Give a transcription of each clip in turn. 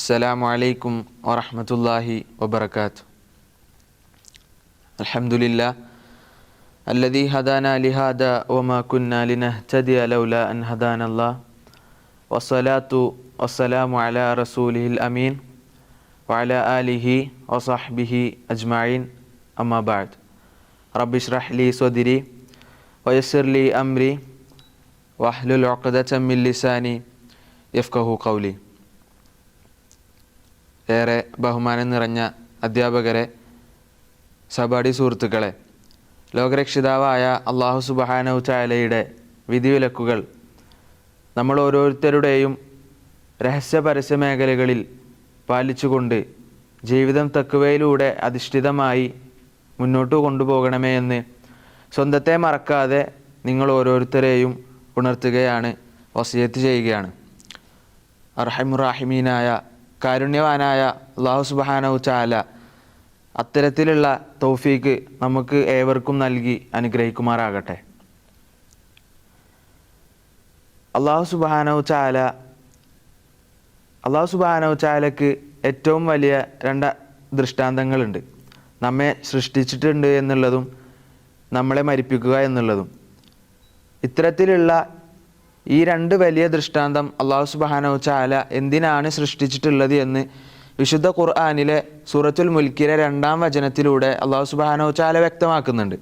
السلام عليكم ورحمة الله وبركاته. الحمد لله الذي هدانا لهذا وما كنا لنهتدي لولا أن هدانا الله. والصلاة والسلام على رسوله الأمين وعلى آله وصحبه أجمعين. أما بعد رب اشرح لي صدري ويسر لي أمري واحلل عقدة من لساني يفقه قولي. ഏറെ ബഹുമാനം നിറഞ്ഞ അധ്യാപകരെ സഭാടി സുഹൃത്തുക്കളെ ലോകരക്ഷിതാവായ അള്ളാഹു സുബഹാനവ് ചായലയുടെ വിധിവിലക്കുകൾ നമ്മൾ ഓരോരുത്തരുടെയും രഹസ്യ പരസ്യ മേഖലകളിൽ പാലിച്ചുകൊണ്ട് ജീവിതം തക്കുവയിലൂടെ അധിഷ്ഠിതമായി മുന്നോട്ട് കൊണ്ടുപോകണമേ എന്ന് സ്വന്തത്തെ മറക്കാതെ നിങ്ങൾ ഓരോരുത്തരെയും ഉണർത്തുകയാണ് വസിയത്ത് ചെയ്യുകയാണ്. അർഹമുറാഹിമീനായ കാരുണ്യവാനായ അള്ളാഹു സുബാനവു ചാല അത്തരത്തിലുള്ള തൗഫീക്ക് നമുക്ക് ഏവർക്കും നൽകി അനുഗ്രഹിക്കുമാറാകട്ടെ. അള്ളാഹു സുബാനവു ചാല അള്ളാഹു സുബാനവു ചാലക്ക് ഏറ്റവും വലിയ രണ്ട് ദൃഷ്ടാന്തങ്ങളുണ്ട്. നമ്മെ സൃഷ്ടിച്ചിട്ടുണ്ട് എന്നുള്ളതും നമ്മളെ മരിപ്പിക്കുക എന്നുള്ളതും. ഇത്തരത്തിലുള്ള ഈ രണ്ട് വലിയ ദൃഷ്ടാന്തം അള്ളാഹു സുബാനോ ചാല എന്തിനാണ് സൃഷ്ടിച്ചിട്ടുള്ളത് എന്ന് വിശുദ്ധ ഖുർആാനിലെ സൂറത്തുൽ മുൽക്കിലെ രണ്ടാം വചനത്തിലൂടെ അള്ളാഹു സുബാനോ ചാല വ്യക്തമാക്കുന്നുണ്ട്.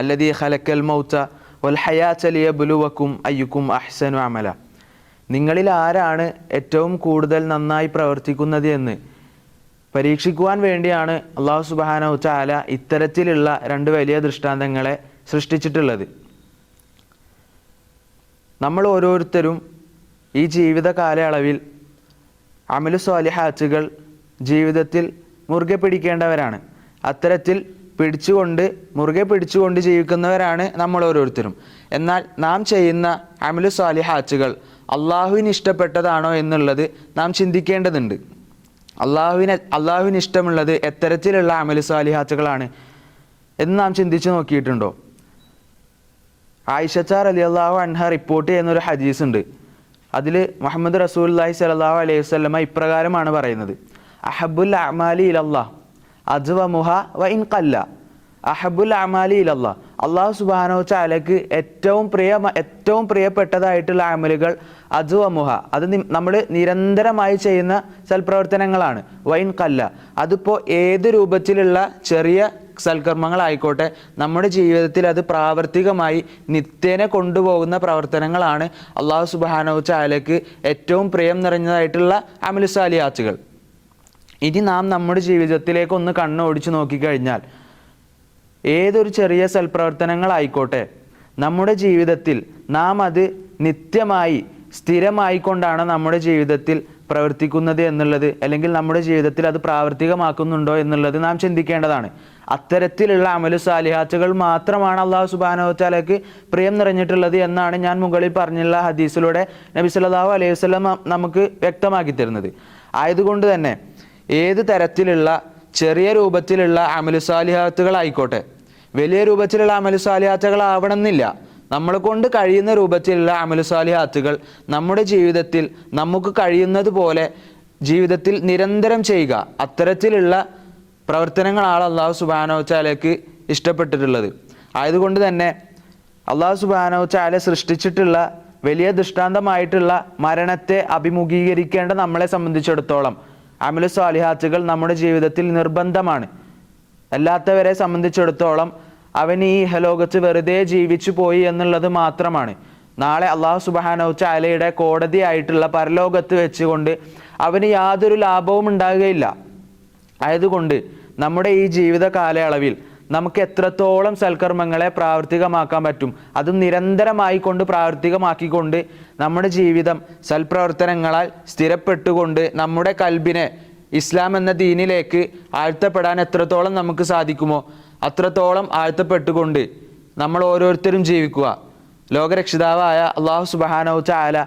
അല്ലതി ഹലക്കൽ മൗത്ത വൽ ഹയാച്ചലിയ ബുലുവക്കും അയ്യുക്കും അഹ്സനു അമല. നിങ്ങളിൽ ആരാണ് ഏറ്റവും കൂടുതൽ നന്നായി പ്രവർത്തിക്കുന്നത് എന്ന് പരീക്ഷിക്കുവാൻ വേണ്ടിയാണ് അള്ളാഹു സുബാനോ ചാല ഇത്തരത്തിലുള്ള രണ്ട് വലിയ ദൃഷ്ടാന്തങ്ങളെ സൃഷ്ടിച്ചിട്ടുള്ളത്. നമ്മൾ ഓരോരുത്തരും ഈ ജീവിത കാലയളവിൽ അമലു സ്വാലിഹാച്ചുകൾ ജീവിതത്തിൽ മുറുകെ പിടിക്കേണ്ടവരാണ്. അത്തരത്തിൽ പിടിച്ചുകൊണ്ട് മുറുകെ പിടിച്ചുകൊണ്ട് ജീവിക്കുന്നവരാണ് നമ്മൾ ഓരോരുത്തരും. എന്നാൽ നാം ചെയ്യുന്ന അമലു സ്വാലിഹാച്ചുകൾ അള്ളാഹുവിന് ഇഷ്ടപ്പെട്ടതാണോ എന്നുള്ളത് നാം ചിന്തിക്കേണ്ടതുണ്ട്. അള്ളാഹുവിന് അള്ളാഹുവിന് ഇഷ്ടമുള്ളത് എത്തരത്തിലുള്ള അമലു സ്വാലിഹാച്ചുകളാണ് എന്ന് നാം ചിന്തിച്ചു നോക്കിയിട്ടുണ്ടോ? ആയിഷച്ചാർ അലി അള്ളാഹു അൻഹ റിപ്പോർട്ട് ചെയ്യുന്ന ഒരു ഹദീസ് ഉണ്ട്. അതിൽ മുഹമ്മദ് റസൂല്ലാഹി സലാഹു അലൈഹി വസ്ലമ ഇപ്രകാരമാണ് പറയുന്നത്. അഹബുൽ അമാലി ഇലല്ലാ അജ്വ മുഹ വ ഇൻ കല്ല അഹബുൽ അമാലി ഇലല്ലാ അള്ളാഹു സുബാനോ ചാലക്ക് ഏറ്റവും പ്രിയ ഏറ്റവും പ്രിയപ്പെട്ടതായിട്ടുള്ള അമലുകൾ അജുവ മുഹ അത് നമ്മൾ നിരന്തരമായി ചെയ്യുന്ന സൽപ്രവർത്തനങ്ങളാണ്. വൈൻ കല്ല അതിപ്പോൾ ഏത് രൂപത്തിലുള്ള ചെറിയ സൽക്കർമ്മങ്ങളായിക്കോട്ടെ നമ്മുടെ ജീവിതത്തിൽ അത് പ്രാവർത്തികമായി നിത്യേനെ കൊണ്ടുപോകുന്ന പ്രവർത്തനങ്ങളാണ് അള്ളാഹു സുബാനോ ചാലക്ക് ഏറ്റവും പ്രിയം നിറഞ്ഞതായിട്ടുള്ള അമലുസാലിയാച്ചുകൾ ഇനി നാം നമ്മുടെ ജീവിതത്തിലേക്ക് ഒന്ന് കണ്ണോടിച്ച് നോക്കിക്കഴിഞ്ഞാൽ ഏതൊരു ചെറിയ സൽപ്രവർത്തനങ്ങളായിക്കോട്ടെ നമ്മുടെ ജീവിതത്തിൽ നാം അത് നിത്യമായി സ്ഥിരമായിക്കൊണ്ടാണ് നമ്മുടെ ജീവിതത്തിൽ പ്രവർത്തിക്കുന്നത് എന്നുള്ളത് അല്ലെങ്കിൽ നമ്മുടെ ജീവിതത്തിൽ അത് പ്രാവർത്തികമാക്കുന്നുണ്ടോ എന്നുള്ളത് നാം ചിന്തിക്കേണ്ടതാണ്. അത്തരത്തിലുള്ള അമലു സാലിഹാത്തുകൾ മാത്രമാണ് അള്ളാഹു സുബാനോത്താലക്ക് പ്രിയം നിറഞ്ഞിട്ടുള്ളത് എന്നാണ് ഞാൻ മുകളിൽ പറഞ്ഞുള്ള ഹദീസിലൂടെ നബി സല്ലാഹു അലൈഹി വസ്ലം നമുക്ക് വ്യക്തമാക്കി തരുന്നത്. ആയതുകൊണ്ട് തന്നെ ഏത് തരത്തിലുള്ള ചെറിയ രൂപത്തിലുള്ള അമലു സാലിഹാത്തുകളായിക്കോട്ടെ വലിയ രൂപത്തിലുള്ള അമലു സാലിഹാത്തുകളാവണമെന്നില്ല നമ്മളെ കൊണ്ട് കഴിയുന്ന രൂപത്തിലുള്ള അമലുസാലിഹാത്തുകൾ നമ്മുടെ ജീവിതത്തിൽ നമുക്ക് കഴിയുന്നത് പോലെ ജീവിതത്തിൽ നിരന്തരം ചെയ്യുക. അത്തരത്തിലുള്ള പ്രവർത്തനങ്ങളാണ് അള്ളാഹു സുബാനോ ചാലയ്ക്ക് ഇഷ്ടപ്പെട്ടിട്ടുള്ളത്. ആയതുകൊണ്ട് തന്നെ അള്ളാഹു സുബാനോ ചാല സൃഷ്ടിച്ചിട്ടുള്ള വലിയ ദൃഷ്ടാന്തമായിട്ടുള്ള മരണത്തെ അഭിമുഖീകരിക്കേണ്ട നമ്മളെ സംബന്ധിച്ചിടത്തോളം അമലു സ്വാലിഹാത്തുകൾ നമ്മുടെ ജീവിതത്തിൽ നിർബന്ധമാണ്. അല്ലാത്തവരെ സംബന്ധിച്ചിടത്തോളം അവൻ ഈ ഇഹലോകത്ത് വെറുതെ ജീവിച്ചു പോയി എന്നുള്ളത് മാത്രമാണ്. നാളെ അള്ളാഹു സുബാനോച്ച അലയുടെ കോടതിയായിട്ടുള്ള പരലോകത്ത് വെച്ചുകൊണ്ട് അവന് യാതൊരു ലാഭവും ഉണ്ടാകുകയില്ല. ആയതുകൊണ്ട് നമ്മുടെ ഈ ജീവിത കാലയളവിൽ നമുക്ക് എത്രത്തോളം സൽക്കർമ്മങ്ങളെ പ്രാവർത്തികമാക്കാൻ പറ്റും അതും നിരന്തരമായി കൊണ്ട് പ്രാവർത്തികമാക്കിക്കൊണ്ട് നമ്മുടെ ജീവിതം സൽപ്രവർത്തനങ്ങളാൽ സ്ഥിരപ്പെട്ടുകൊണ്ട് നമ്മുടെ കൽബിനെ ഇസ്ലാം എന്ന ദീനിലേക്ക് ആഴ്ത്തപ്പെടാൻ എത്രത്തോളം നമുക്ക് സാധിക്കുമോ അത്രത്തോളം ആഴ്ത്തപ്പെട്ടുകൊണ്ട് നമ്മൾ ഓരോരുത്തരും ജീവിക്കുക. ലോകരക്ഷിതാവായ അള്ളാഹു സുബാനോ ആല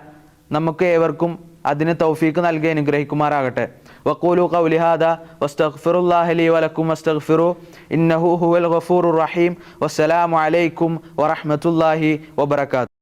നമുക്ക് ഏവർക്കും അതിന് തൗഫീക്ക് നൽകി അനുഗ്രഹിക്കുമാറാകട്ടെ. വക്കൂലു കൗലിഹാദ വസ്തഖ്ഫിറുല്ലാഹലി വലക്കും വസ്തഖ്ഫിറു ഇന്നഹു ഹുവൽ ഗഫൂർ റഹീം വസ്സലാമു അലൈക്കും വറഹ്മത്തുള്ളാഹി വബറകാത്ത്